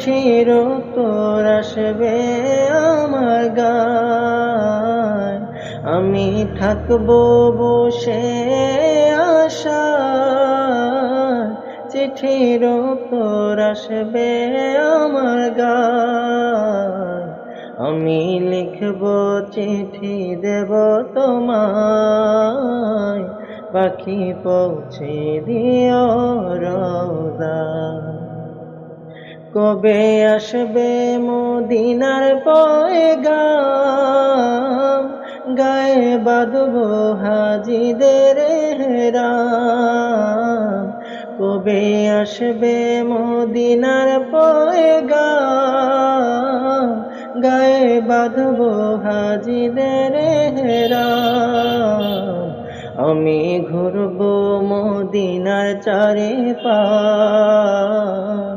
চিঠির তোর আসবে আমার গায় আমি থাকব বসে আশা চিঠির তোর আসবে আমার গায় আমি লিখব চিঠি দেব তোমায়। পাখি পৌঁছে দিও রোদা কবে আসবে মদিনার পয়গাম? গায়ে বাঁধব হাজিদের হেরাম। কবে আসবে মদিনার পয়গাম? গায়ে বাঁধব হাজিদের হেরাম। আমি ঘুরব মদিনার চারে পাশ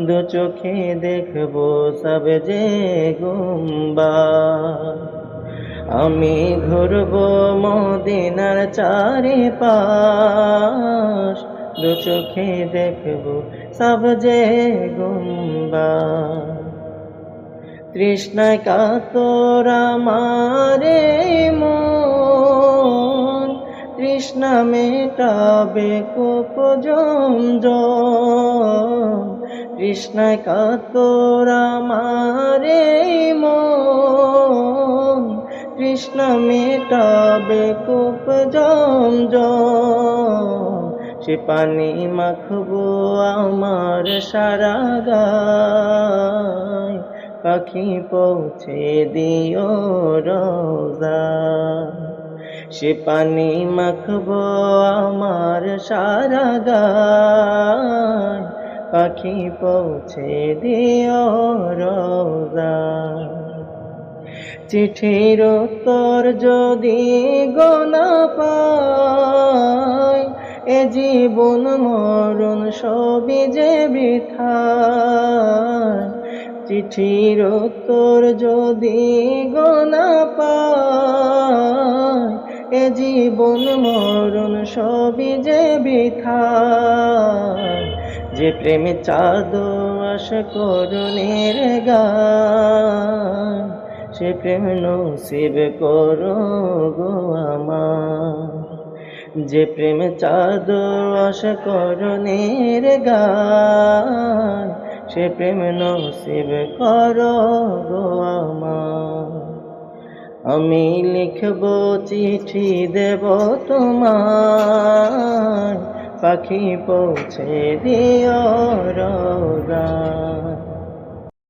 দু চোখে দেখব সব যে গুম্বা আমি ঘুরব মদিনার চারে পাশ দু চোখে দেখব সব যে গুম্বা তৃষ্ণায় কাতরা মারে মন, তৃষ্ণা মেটাবে কোপ জম তৃষ্ণায় কাতরা মারে মন। তৃষ্ণা মেটাবে কোপ জম সে পানি মাখবো আমার সারা গায়। পাখি পৌঁছে দিও রোজা। সে পানি মাখবো আমার সারা গায়। পাখি পৌঁছে দিও রোজা। চিঠির উত্তর যদি গোনা পায় এ জীবন মরণ সবই যে বৃথা। চিঠির উত্তর যদি গোনা পায় এ জীবন মরণ সবই যে বৃথা। যে প্রেমে চাঁদ আশ করুণের গান, সে প্রেম নসিব করো গো আমার। যে প্রেম চাঁদ আশ করুণের গান, সে প্রেম নসিব করো গো আমার। আমি লিখব চিঠি দেব তোমার পাখি পৌঁছে দিও রোগা।